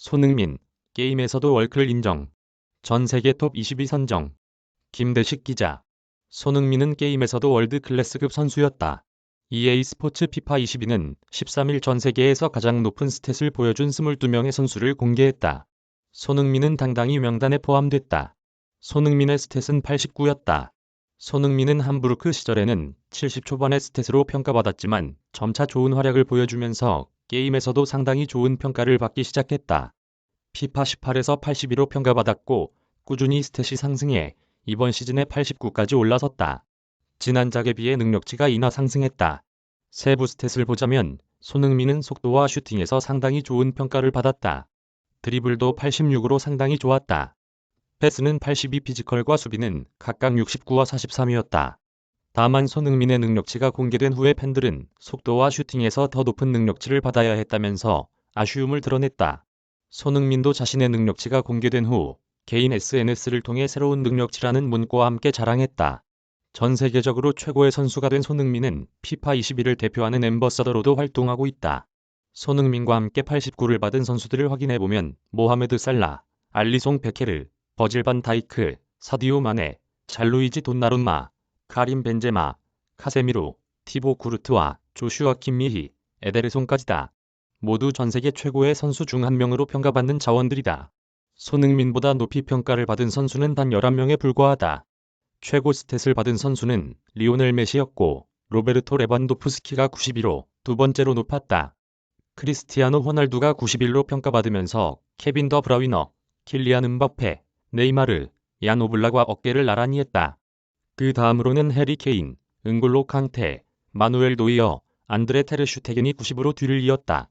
손흥민, 게임에서도 월클 인정. 전 세계 톱 22 선정. 김대식 기자. 손흥민은 게임에서도 월드 클래스급 선수였다. EA 스포츠 피파 22는 13일 전 세계에서 가장 높은 스탯을 보여준 22명의 선수를 공개했다. 손흥민은 당당히 명단에 포함됐다. 손흥민의 스탯은 89였다. 손흥민은 함부르크 시절에는 70 초반의 스탯으로 평가받았지만 점차 좋은 활약을 보여주면서 게임에서도 상당히 좋은 평가를 받기 시작했다. 피파 18에서 82로 평가받았고 꾸준히 스탯이 상승해 이번 시즌에 89까지 올라섰다. 지난작에 비해 능력치가 인하 상승했다. 세부 스탯을 보자면 손흥민은 속도와 슈팅에서 상당히 좋은 평가를 받았다. 드리블도 86으로 상당히 좋았다. 패스는 82 피지컬과 수비는 각각 69와 43이었다. 다만 손흥민의 능력치가 공개된 후에 팬들은 속도와 슈팅에서 더 높은 능력치를 받아야 했다면서 아쉬움을 드러냈다. 손흥민도 자신의 능력치가 공개된 후 개인 SNS를 통해 새로운 능력치라는 문구와 함께 자랑했다. 전 세계적으로 최고의 선수가 된 손흥민은 피파 21을 대표하는 엠버서더로도 활동하고 있다. 손흥민과 함께 89를 받은 선수들을 확인해보면 모하메드 살라, 알리송 베케르, 버질 반 다이크, 사디오 마네, 잘루이지 돈나룸마, 카림 벤제마, 카세미로, 티보 구르트와 조슈아 킴미히, 에데르송까지다. 모두 전 세계 최고의 선수 중 한 명으로 평가받는 자원들이다. 손흥민보다 높이 평가를 받은 선수는 단 11명에 불과하다. 최고 스탯을 받은 선수는 리오넬 메시였고 로베르토 레반도프스키가 91로 두 번째로 높았다. 크리스티아노 호날두가 91로 평가받으면서 케빈 더 브라위너, 킬리안 음바페, 네이마르, 얀 오블락과 어깨를 나란히 했다. 그 다음으로는 해리 케인, 은골로 캉테, 마누엘 노이어, 안드레 테르슈테겐이 90으로 뒤를 이었다.